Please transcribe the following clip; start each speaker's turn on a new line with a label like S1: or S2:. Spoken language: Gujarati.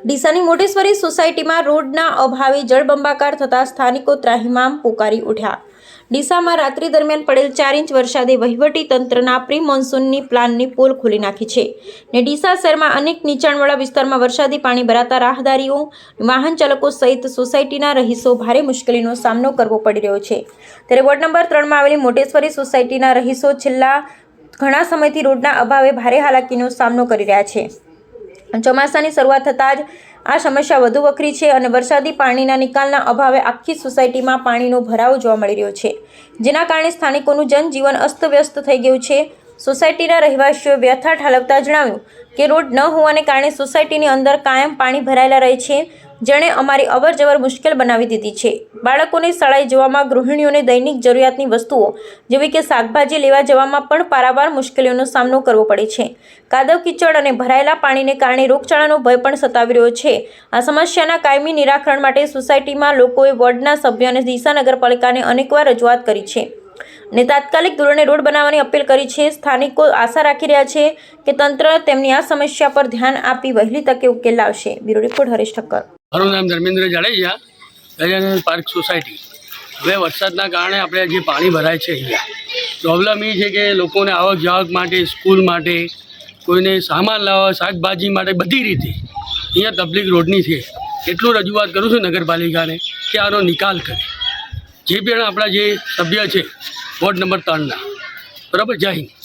S1: ડીસાની મોટેશ્વરી સોસાયટીમાં રોડના અભાવે જળબંબાકાર થતા સ્થાનિકો ત્રાહિમામ પોકારી ઉઠ્યા. ડીસામાં રાત્રિ દરમિયાન પડેલ ચાર ઇંચ વરસાદે વહીવટી તંત્રના પ્રી મોન્સૂનની પ્લાનની પોલ ખોલી નાખી છે ને ડીસા શહેરમાં અનેક નીચાણવાળા વિસ્તારમાં વરસાદી પાણી ભરાતા રાહદારીઓ, વાહન ચાલકો સહિત સોસાયટીના રહીશો ભારે મુશ્કેલીનો સામનો કરવો પડી રહ્યો છે. ત્યારે વોર્ડ નંબર ત્રણમાં આવેલી મોટેશ્વરી સોસાયટીના રહીશો છેલ્લા ઘણા સમયથી રોડના અભાવે ભારે હાલાકીનો સામનો કરી રહ્યા છે. ચોમાસાની શરૂઆત થતાં જ આ સમસ્યા વધુ વકરી છે અને વરસાદી પાણીના નિકાલના અભાવે આખી સોસાયટીમાં પાણીનો ભરાવો જોવા મળી રહ્યો છે. જેના કારણે સ્થાનિકોનું જનજીવન અસ્તવ્યસ્ત થઈ ગયું છે. સોસાયટીના રહેવાસીઓએ વ્યથા ઠાલવતા જણાવ્યું કે, રોડ ન હોવાને કારણે સોસાયટીની અંદર કાયમ પાણી ભરાયેલા રહે છે. જેણે અમારી અવર જવર મુશ્કેલ બનાવી દીધી છે. બાળકોને શાળાએ જવામાં ગૃહિણીઓને દૈનિક જરૂરિયાતની વસ્તુઓ, જેવી કે શાકભાજી લેવા જવામાં પણ પારાવાર મુશ્કેલીઓનો સામનો કરવો પડે છે. કાદવ કીચડ અને ભરાયેલા પાણીને કારણે રોગચાળાનો ભય પણ સતાવી રહ્યો છે. આ સમસ્યાના કાયમી નિરાકરણ માટે સોસાયટીમાં લોકોએ વોર્ડના સભ્ય અને દિશા નગરપાલિકાને અનેકવાર રજૂઆત કરી છે ને તાત્કાલિક ધોરણે રોડ બનાવવાની અપીલ કરી છે. સ્થાનિકો આશા રાખી રહ્યા છે કે તંત્ર તેમની આ સમસ્યા પર ધ્યાન આપી વહેલી તકે ઉકેલ લાવશે. Bureau report Haresh Thakkar.
S2: મારું નામ ધર્મેન્દ્ર જાડેજા ગજાનંદ પાર્ક સોસાયટી. હવે વરસાદના કારણે આપણે જે પાણી ભરાય છે અહીંયા પ્રોબ્લેમ એ છે કે લોકોને આવક જાવક માટે, સ્કૂલ માટે, કોઈને સામાન લાવવા, શાકભાજી માટે બધી રીતે અહીંયા તકલીફ રોડની છે. એટલું રજૂઆત કરું છું નગરપાલિકાને કે આનો નિકાલ કરે. જે પણ આપણા જે સભ્ય છે, વોર્ડ નંબર ત્રણના, બરાબર? જય હિન્દ.